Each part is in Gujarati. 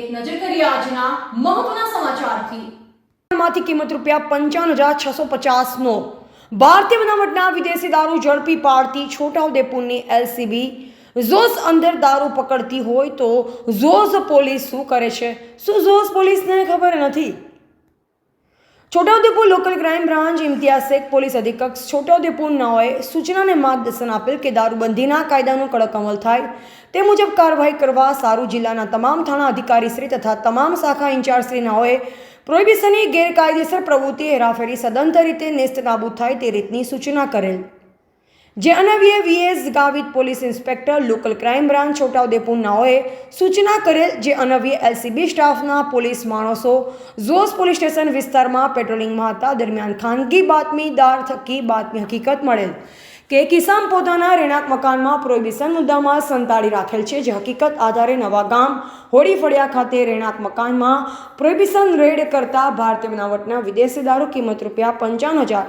એક નજર કરીએ આજના મહત્વના સમાચારથી. માંથી કિંમત રૂપિયા પંચાવન હજાર છસો પચાસનો. ભારતીય બનાવટના વિદેશી દારૂ ઝડપી પાડતી છોટાઉદેપુરની એલસીબી ઝોસ અંદર દારૂ પકડતી હોય તો ઝોસ પોલીસ શું કરે છે? શું ઝોસ પોલીસને ખબર નથી? Chhota Udepur local crime branch Imtiyaz Shaikh police અધિક્ષક છોટાઉદેપુર નાઓએ સૂચનાને માર્ગદર્શન આપેલ કે દારૂબંધીના કાયદાનો કડક અમલ થાય તે મુજબ કાર્યવાહી કરવા સારું જિલ્લાના તમામ થાણા અધિકારીશ્રી તથા તમામ શાખા ઇન્ચાર્જશ્રી નાઓએ પ્રોહિબિશનની ગેરકાયદેસર પ્રવૃત્તિ હેરાફેરી સદંતર રીતે નેસ્ત નાબૂદ થાય તે રીતની સૂચના કરેલ. જે અનવ્ય VS Gavit police inspector local crime branch Chhota Udepur નાઓએ સૂચના કરેલ જે અનવ્ય એલસીબી સ્ટાફના પોલીસ માણસો ઝોસ પોલીસ સ્ટેશન વિસ્તારમાં પેટ્રોલિંગમાં હતા, દરમિયાન ખાનગી બાતમીદાર થકી બાતમી હકીકત મળેલ કે કિસાન પોતાના રહેણાંક મકાનમાં પ્રોહિબિશન મુદ્દામાં સંતાડી રાખેલ છે, જે હકીકત આધારે નવા ગામ હોળી ફળિયા ખાતે રહેણાંક મકાનમાં પ્રોહિબિશન રેડ કરતા ભારતીય બનાવટના વિદેશી દારૂ કિંમત રૂપિયા પંચાવન હજાર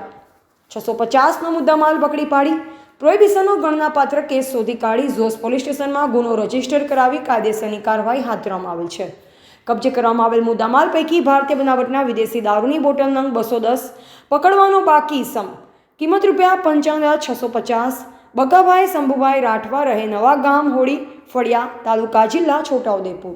છસો પચાસનો મુદ્દામાલ પકડી પાડી. પ્રોહિબિશનનો ગણનાપાત્ર કેસ શોધી કાઢી ઝોસ પોલીસ સ્ટેશનમાં ગુનો રજિસ્ટર કરાવી કાયદેસરની કાર્યવાહી હાથ ધરવામાં આવેલ છે. કબજે કરવામાં આવેલ મુદ્દામાલ પૈકી ભારતીય બનાવટના વિદેશી દારૂની બોટલ નંગ બસો દસ, પકડવાનો બાકી સમ, કિંમત રૂપિયા પંચાવન હજાર છસો પચાસ, બગાભાઈ શંભુભાઈ રાઠવા રહે નવા ગામ હોળી, ફળિયા તાલુકા જિલ્લા છોટાઉદેપુર.